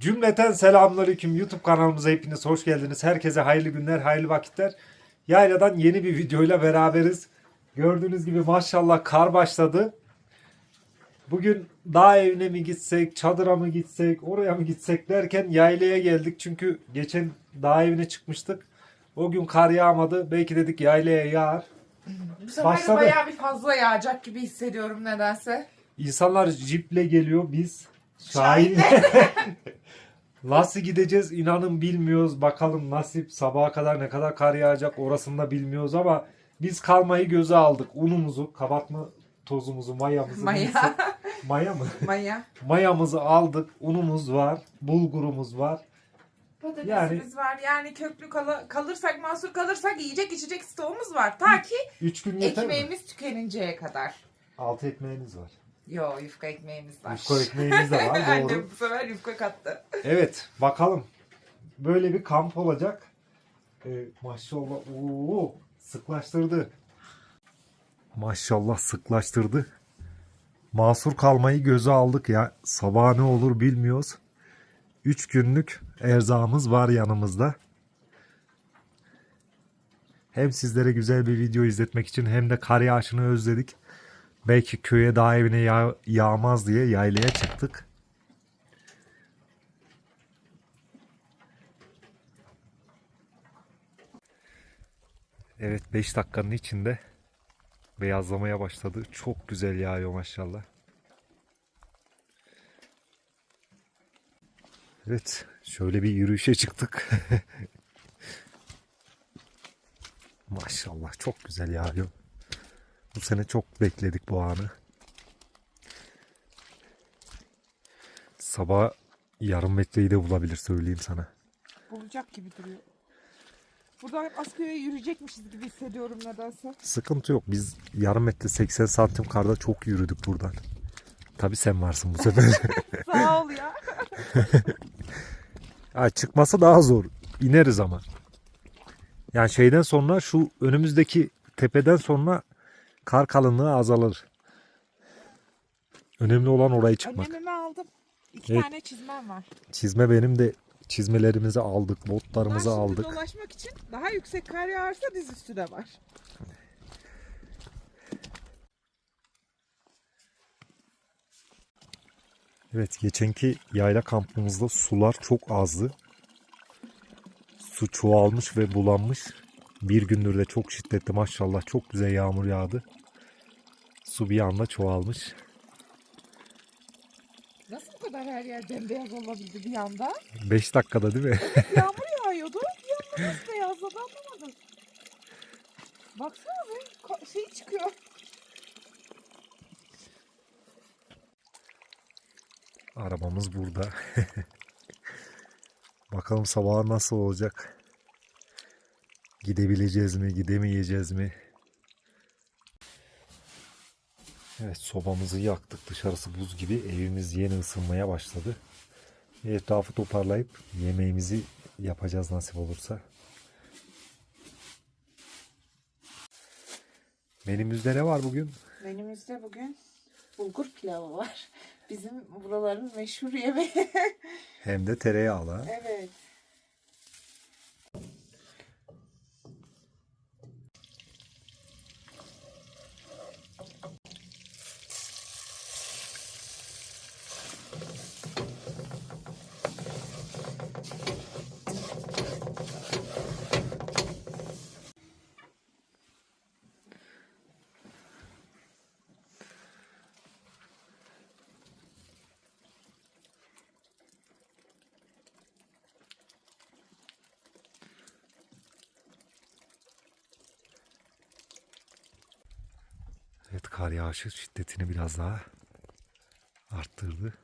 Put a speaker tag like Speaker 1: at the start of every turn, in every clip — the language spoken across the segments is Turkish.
Speaker 1: Cümleten selamünaleyküm YouTube kanalımıza hepiniz hoş geldiniz. Herkese hayırlı günler, hayırlı vakitler. Yayladan yeni bir videoyla beraberiz. Gördüğünüz gibi maşallah kar başladı. Bugün dağ evine mi gitsek, çadıra mı gitsek, oraya mı gitsek derken yaylaya geldik. Çünkü geçen dağ evine çıkmıştık. O gün kar yağmadı. Belki dedik yaylaya yağar.
Speaker 2: Bu sefer
Speaker 1: Başladı.
Speaker 2: bayağı bir fazla yağacak gibi hissediyorum nedense.
Speaker 1: İnsanlar jiple geliyor. Biz Şahin'le nasıl gideceğiz inanın bilmiyoruz. Bakalım nasip sabaha kadar ne kadar kar yağacak orasını da bilmiyoruz ama biz kalmayı göze aldık. Unumuzu, kabartma tozumuzu, mayamızı.
Speaker 2: Maya.
Speaker 1: neyse. Maya mı?
Speaker 2: Maya.
Speaker 1: Mayamızı aldık. Unumuz var. Bulgurumuz var.
Speaker 2: Patatesimiz
Speaker 1: Yani-
Speaker 2: var. Yani köklü kala- kalırsak, mahsur kalırsak yiyecek içecek stoğumuz var. Ta ki
Speaker 1: Üç gün yeter mi?
Speaker 2: ekmeğimiz tükeninceye kadar.
Speaker 1: Altı ekmeğiniz var.
Speaker 2: Yo yufka ekmeğimiz var.
Speaker 1: Yufka ekmeğiniz de var doğru.
Speaker 2: Annem bu sefer yufka kattı.
Speaker 1: Evet bakalım. Böyle bir kamp olacak. Ee, maşallah oo, sıklaştırdı. Maşallah sıklaştırdı. Mahsur kalmayı göze aldık ya. Sabah ne olur bilmiyoruz. 3 günlük erzağımız var yanımızda. Hem sizlere güzel bir video izletmek için hem de kar yağışını özledik. Belki köye dağ evine yağ- yağmaz diye yaylaya çıktık. Evet 5 dakikanın içinde beyazlamaya başladı. Çok güzel yağıyor maşallah. Evet şöyle bir yürüyüşe çıktık. maşallah çok güzel yağıyor. Bu sene çok bekledik bu anı. Sabah yarım metreyi de bulabilir söyleyeyim sana.
Speaker 2: Olacak gibi duruyor. Buradan Asköy'e yürüyecekmişiz gibi hissediyorum nedense.
Speaker 1: Sıkıntı yok. Biz yarım metre 80 santim karda çok yürüdük buradan. Tabi sen varsın bu sefer.
Speaker 2: Sağ ol ya.
Speaker 1: ha, çıkması daha zor. İneriz ama. Yani şeyden sonra şu önümüzdeki tepeden sonra kar kalınlığı azalır. Önemli olan orayı çıkmak.
Speaker 2: Önlemimi aldım. İki
Speaker 1: Evet.
Speaker 2: tane çizmem var.
Speaker 1: Çizme benim de çizmelerimizi aldık, botlarımızı
Speaker 2: şimdi
Speaker 1: aldık.
Speaker 2: dolaşmak için daha yüksek kar yağarsa diz üstüne var.
Speaker 1: Evet geçenki yayla kampımızda sular çok azdı. Su çoğalmış ve bulanmış. Bir gündür de çok şiddetli maşallah çok güzel yağmur yağdı. Su bir anda çoğalmış.
Speaker 2: Nasıl bu kadar her yer bembeyaz olabildi bir anda?
Speaker 1: 5 dakikada değil mi?
Speaker 2: Yağmur yağıyordu. Bir anda nasıl beyazladı anlamadım. Baksana be şey çıkıyor.
Speaker 1: Arabamız burada. Bakalım sabah nasıl olacak? Gidebileceğiz mi, gidemeyeceğiz mi? Evet sobamızı yaktık. Dışarısı buz gibi. Evimiz yeni ısınmaya başladı. Etrafı toparlayıp yemeğimizi yapacağız nasip olursa. Menümüzde ne var bugün?
Speaker 2: Menümüzde bugün bulgur pilavı var. Bizim buraların meşhur yemeği.
Speaker 1: Hem de tereyağlı.
Speaker 2: evet.
Speaker 1: Evet kar yağışı şiddetini biraz daha arttırdı.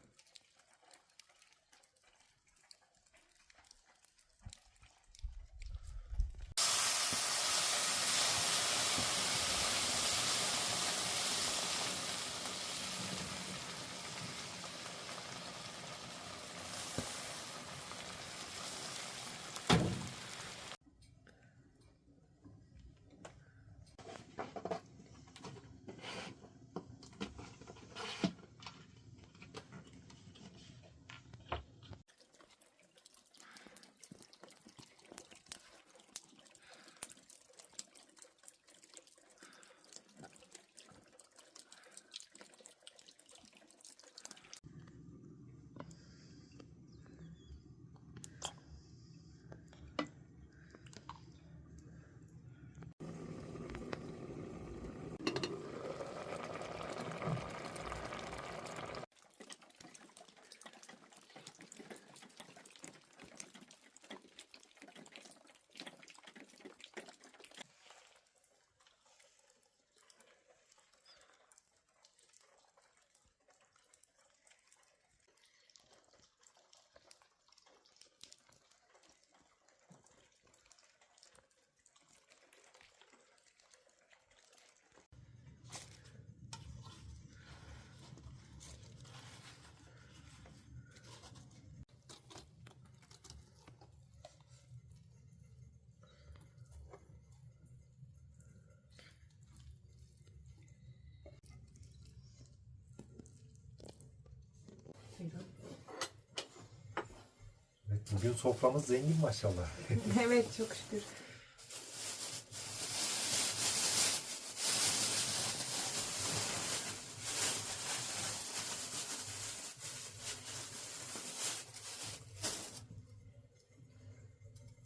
Speaker 1: Bugün soframız zengin maşallah.
Speaker 2: evet çok şükür.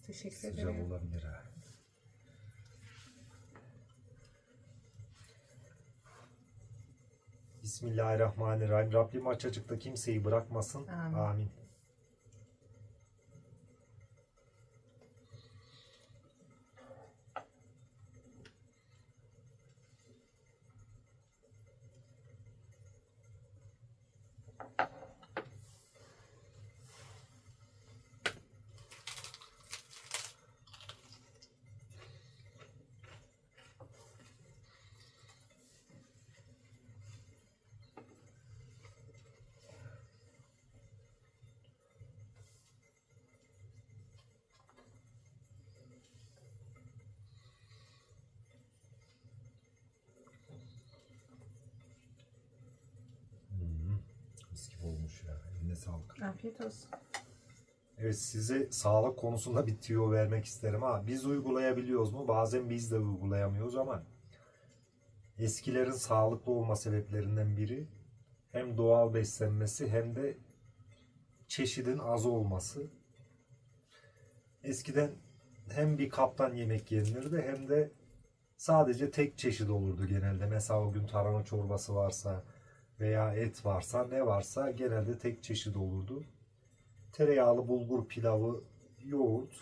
Speaker 2: Teşekkür
Speaker 1: Sıcak
Speaker 2: ederim.
Speaker 1: olabilir ha. Bismillahirrahmanirrahim. Rabbim açıkta kimseyi bırakmasın.
Speaker 2: Amin.
Speaker 1: Amin. Hmm, Mis gibi olmuş ya. Eline sağlık.
Speaker 2: Afiyet olsun.
Speaker 1: Evet size sağlık konusunda bir tüyo vermek isterim ha. Biz uygulayabiliyoruz mu? Bazen biz de uygulayamıyoruz ama eskilerin sağlıklı olma sebeplerinden biri hem doğal beslenmesi hem de çeşidin az olması. Eskiden hem bir kaptan yemek yenilirdi hem de sadece tek çeşit olurdu genelde. Mesela o gün tarhana çorbası varsa veya et varsa ne varsa genelde tek çeşit olurdu tereyağlı bulgur pilavı, yoğurt,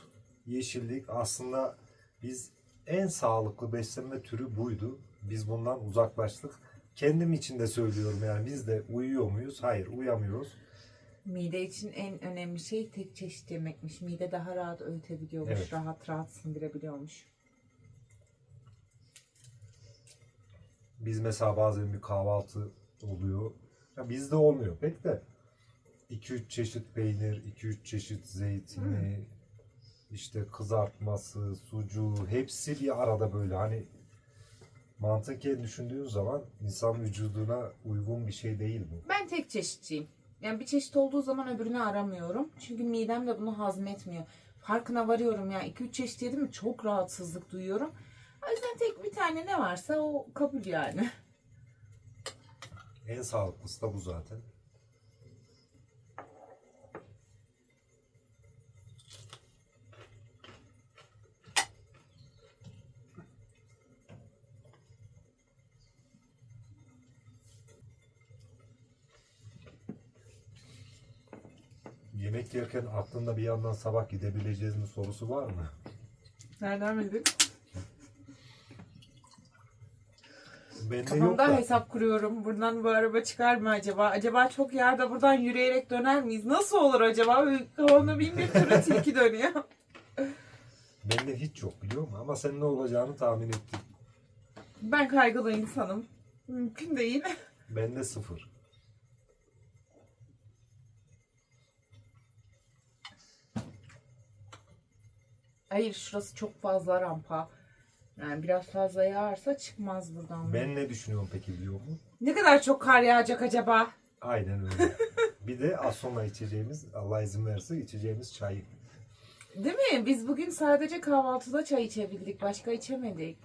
Speaker 1: yeşillik aslında biz en sağlıklı beslenme türü buydu. Biz bundan uzaklaştık. Kendim için de söylüyorum yani biz de uyuyor muyuz? Hayır uyamıyoruz.
Speaker 2: Mide için en önemli şey tek çeşit yemekmiş. Mide daha rahat öğütebiliyormuş.
Speaker 1: Evet.
Speaker 2: Rahat rahat sindirebiliyormuş.
Speaker 1: Biz mesela bazen bir kahvaltı oluyor. Ya bizde olmuyor pek de. 2-3 çeşit peynir, 2-3 çeşit zeytini, işte kızartması, sucuğu hepsi bir arada böyle hani mantıken düşündüğün zaman insan vücuduna uygun bir şey değil bu.
Speaker 2: Ben tek çeşitçiyim. Yani bir çeşit olduğu zaman öbürünü aramıyorum. Çünkü midem de bunu hazmetmiyor. Farkına varıyorum ya. 2-3 çeşit yedim mi çok rahatsızlık duyuyorum. O yüzden tek bir tane ne varsa o kabul yani.
Speaker 1: En sağlıklısı da bu zaten. Yemek yerken aklında bir yandan sabah gidebileceğiz mi sorusu var mı?
Speaker 2: Nereden bildin?
Speaker 1: Bende yok
Speaker 2: Kafamda
Speaker 1: da.
Speaker 2: hesap kuruyorum. Buradan bu araba çıkar mı acaba? Acaba çok yerde buradan yürüyerek döner miyiz? Nasıl olur acaba? Kafamda bin bir türlü tilki dönüyor.
Speaker 1: Bende hiç yok biliyor musun? Ama sen ne olacağını tahmin ettim.
Speaker 2: Ben kaygılı insanım. Mümkün değil.
Speaker 1: Bende sıfır.
Speaker 2: Hayır şurası çok fazla rampa. Yani biraz fazla yağarsa çıkmaz buradan.
Speaker 1: Ben ne düşünüyorum peki biliyor musun?
Speaker 2: Ne kadar çok kar yağacak acaba?
Speaker 1: Aynen öyle. bir de az sonra içeceğimiz, Allah izin verirse içeceğimiz çay.
Speaker 2: Değil mi? Biz bugün sadece kahvaltıda çay içebildik. Başka içemedik.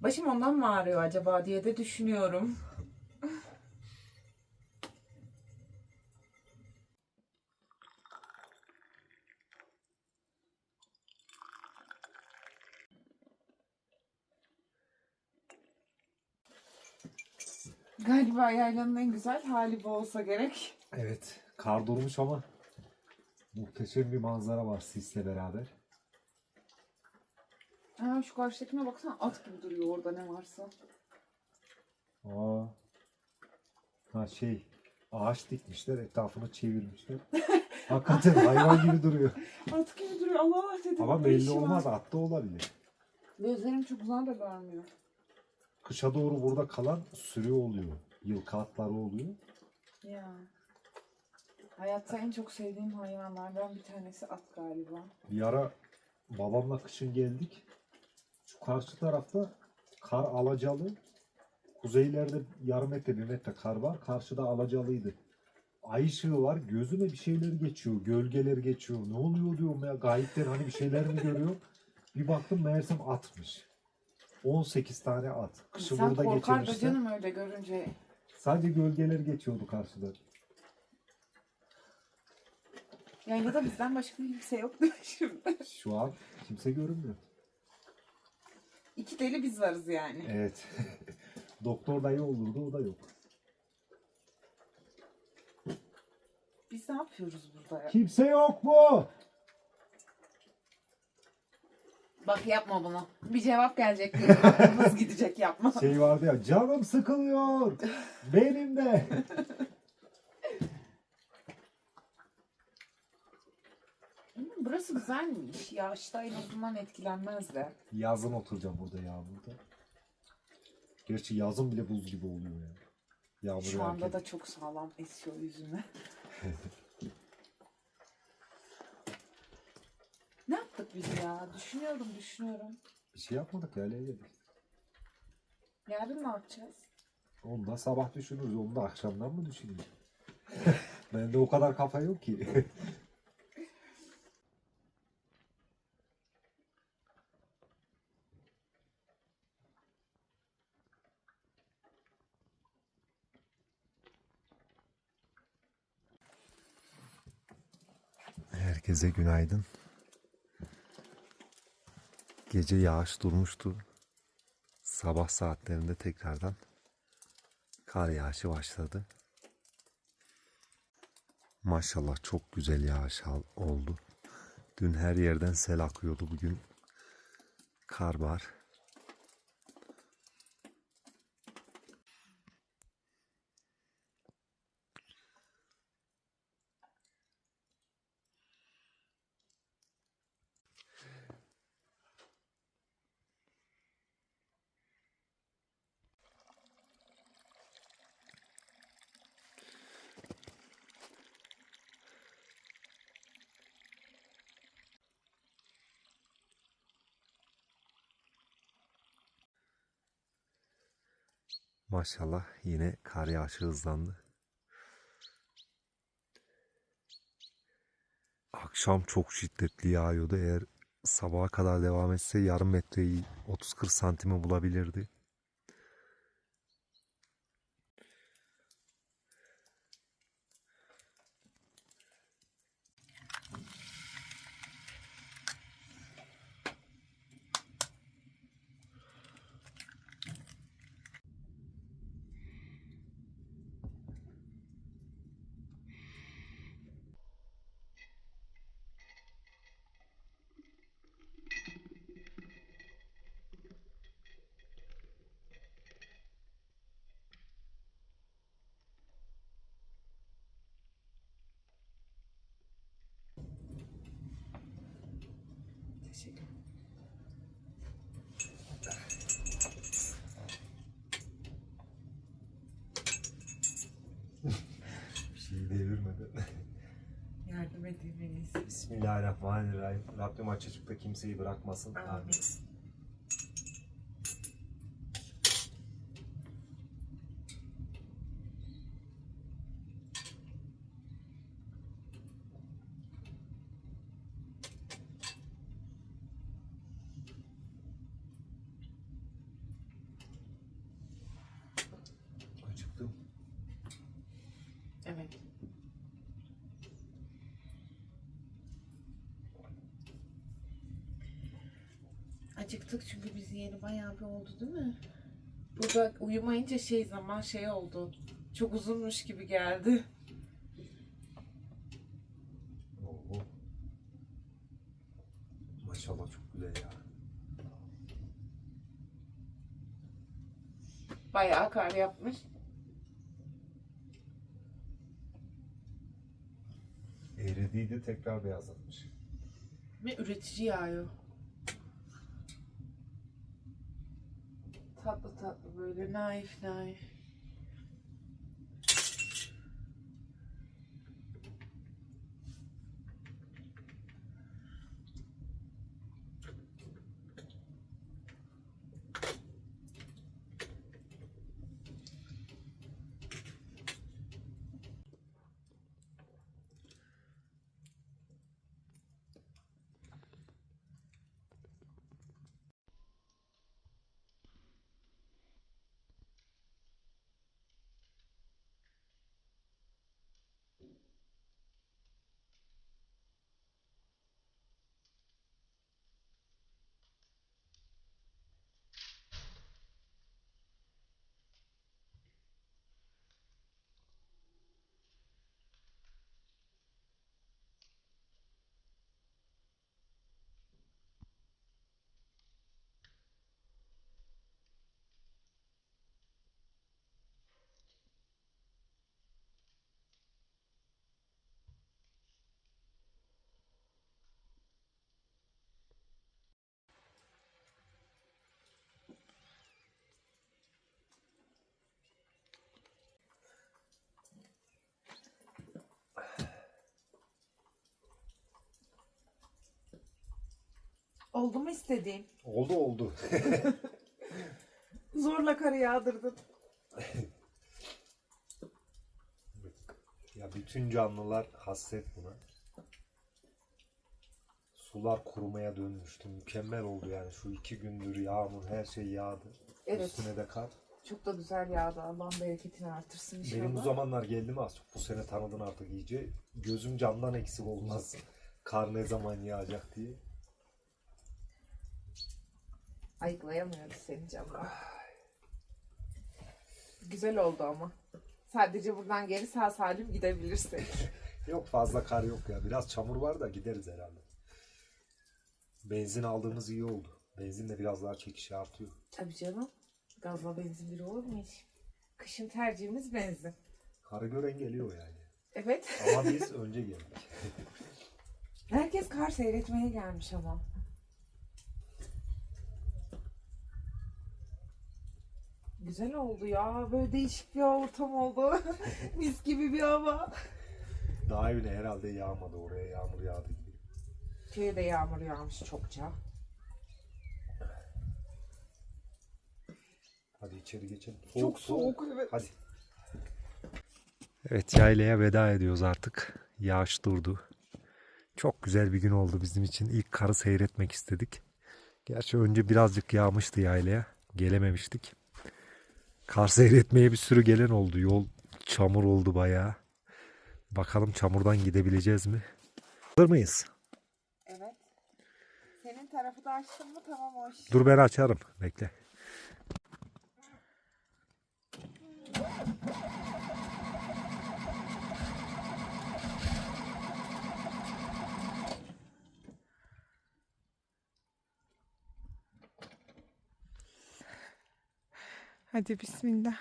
Speaker 2: Başım ondan mı ağrıyor acaba diye de düşünüyorum. Galiba yaylanın en güzel hali bu olsa gerek.
Speaker 1: Evet. Kar durmuş ama muhteşem bir manzara var sisle beraber.
Speaker 2: Aa, şu karşıdakine baksana at gibi duruyor orada ne varsa.
Speaker 1: Aa. Ha şey, ağaç dikmişler, etrafını çevirmişler. Hakikaten hayvan gibi duruyor.
Speaker 2: At gibi duruyor Allah Allah dedim.
Speaker 1: Ama
Speaker 2: ne
Speaker 1: belli
Speaker 2: işi var?
Speaker 1: olmaz, at da olabilir.
Speaker 2: Gözlerim çok uzağa da görmüyor.
Speaker 1: Kışa doğru burada kalan sürü oluyor. Yılkı atları oluyor.
Speaker 2: Ya. Hayatta en çok sevdiğim hayvanlardan bir tanesi at galiba.
Speaker 1: Bir ara babamla kışın geldik. Şu karşı tarafta kar alacalı. Kuzeylerde yarım metre bir metre kar var. Karşıda alacalıydı. ay ışığı var. Gözüme bir şeyler geçiyor. Gölgeler geçiyor. Ne oluyor diyorum ya. Gayipten hani bir şeyler mi görüyor? Bir baktım meğersem atmış. 18 tane at. Kışı
Speaker 2: Sen
Speaker 1: burada
Speaker 2: korkar da
Speaker 1: geçirmişler.
Speaker 2: canım öyle görünce.
Speaker 1: Sadece gölgeler geçiyordu karşıdan.
Speaker 2: Yaylada bizden başka kimse yok değil mi şimdi?
Speaker 1: Şu an kimse görünmüyor.
Speaker 2: İki deli biz varız yani.
Speaker 1: Evet. Doktor dayı olurdu o da yok.
Speaker 2: Biz ne yapıyoruz burada ya?
Speaker 1: Kimse yok mu?
Speaker 2: Bak yapma bunu. Bir cevap gelecek. Aklımız gidecek yapma.
Speaker 1: Şey vardı ya canım sıkılıyor. Benim de.
Speaker 2: Burası güzelmiş. Yağışta en azından etkilenmezler.
Speaker 1: Yazın oturacağım burada yağmurda. Gerçi yazın bile buz gibi oluyor ya. Yağmur
Speaker 2: Şu anda
Speaker 1: yağarken.
Speaker 2: da çok sağlam esiyor yüzüme. ne biz ya? Düşünüyorum, düşünüyorum.
Speaker 1: Bir şey yapmadık ya geldik.
Speaker 2: Yarın ne yapacağız?
Speaker 1: Onu da sabah düşünürüz. Onu da akşamdan mı düşüneyim? Bende o kadar kafa yok ki. Herkese günaydın. Gece yağış durmuştu. Sabah saatlerinde tekrardan kar yağışı başladı. Maşallah çok güzel yağış oldu. Dün her yerden sel akıyordu. Bugün kar var. Maşallah yine kar yağışı hızlandı. Akşam çok şiddetli yağıyordu. Eğer sabaha kadar devam etse yarım metreyi 30-40 santime bulabilirdi.
Speaker 2: Teşekkür
Speaker 1: Bir şey devirmeden.
Speaker 2: Yardım edeyim en iyisi.
Speaker 1: Bismillahirrahmanirrahim. Rabbim açıkta kimseyi bırakmasın.
Speaker 2: Amin.
Speaker 1: Acıktım.
Speaker 2: Evet. Acıktık çünkü biz yeni bayağı bir oldu değil mi? Burada uyumayınca şey zaman şey oldu. Çok uzunmuş gibi geldi.
Speaker 1: Oo. Maşallah çok güzel ya.
Speaker 2: Bayağı kar yapmış.
Speaker 1: Eridiydi tekrar beyazlatmış.
Speaker 2: Ve üretici yağıyor. top, the top, the ruler, knife, knife. Oldu mu istediğin?
Speaker 1: Oldu oldu.
Speaker 2: Zorla karı yağdırdın.
Speaker 1: ya bütün canlılar hasret buna. Sular kurumaya dönmüştü. Mükemmel oldu yani. Şu iki gündür yağmur her şey yağdı.
Speaker 2: Evet.
Speaker 1: Üstüne de kar.
Speaker 2: Çok da güzel yağdı. Allah'ın bereketini artırsın inşallah.
Speaker 1: Benim bu zamanlar geldi mi az çok bu sene tanıdın artık iyice. Gözüm camdan eksik olmaz. Kar ne zaman yağacak diye.
Speaker 2: Ayıklayamıyoruz seni camdan. Güzel oldu ama. Sadece buradan geri sağ salim gidebilirsin.
Speaker 1: Yok fazla kar yok ya. Biraz çamur var da gideriz herhalde. Benzin aldığımız iyi oldu. Benzin de biraz daha çekişi artıyor.
Speaker 2: Tabii canım. Gazla benzin biri olur mu hiç? Kışın tercihimiz benzin.
Speaker 1: Karı gören geliyor yani.
Speaker 2: Evet.
Speaker 1: Ama biz önce geldik.
Speaker 2: Herkes kar seyretmeye gelmiş ama. Güzel oldu ya. Böyle değişik bir ortam oldu. Mis gibi bir hava.
Speaker 1: Daha evine herhalde yağmadı oraya yağmur yağdı gibi.
Speaker 2: Köye de yağmur yağmış çokça.
Speaker 1: Hadi içeri geçelim.
Speaker 2: Çok soğuk, evet.
Speaker 1: Hadi. Evet yaylaya veda ediyoruz artık. Yağış durdu. Çok güzel bir gün oldu bizim için. İlk karı seyretmek istedik. Gerçi önce birazcık yağmıştı yaylaya. Gelememiştik. Kar seyretmeye bir sürü gelen oldu. Yol çamur oldu bayağı. Bakalım çamurdan gidebileceğiz mi? Hazır mıyız?
Speaker 2: Evet. Senin tarafı da açtın mı tamam iş.
Speaker 1: Dur ben açarım. Bekle.
Speaker 2: Hadi bismillah.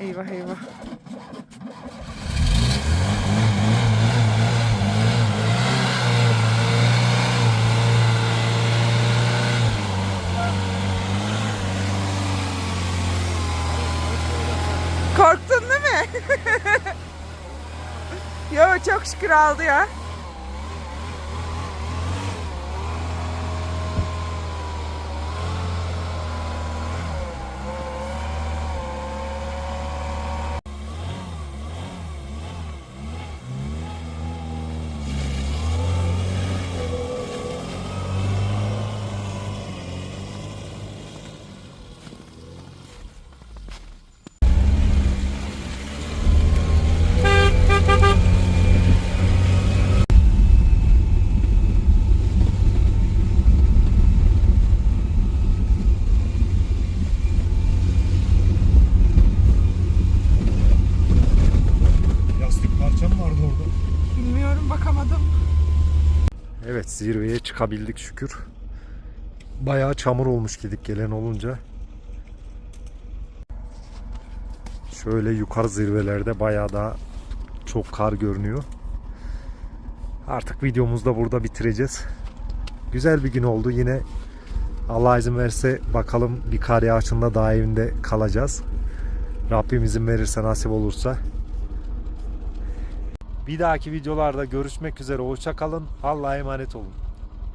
Speaker 2: Eyvah eyvah. Mi? Yo çok şükür aldı ya.
Speaker 1: Lastik parçam vardı orada.
Speaker 2: Bilmiyorum bakamadım.
Speaker 1: Evet zirveye çıkabildik şükür. Bayağı çamur olmuş gidip gelen olunca. Şöyle yukarı zirvelerde bayağı daha çok kar görünüyor. Artık videomuzu da burada bitireceğiz. Güzel bir gün oldu. Yine Allah izin verirse bakalım bir kar yağışında daha evinde kalacağız. Rabbim izin verirse nasip olursa. Bir dahaki videolarda görüşmek üzere. Hoşça kalın. Allah'a emanet olun.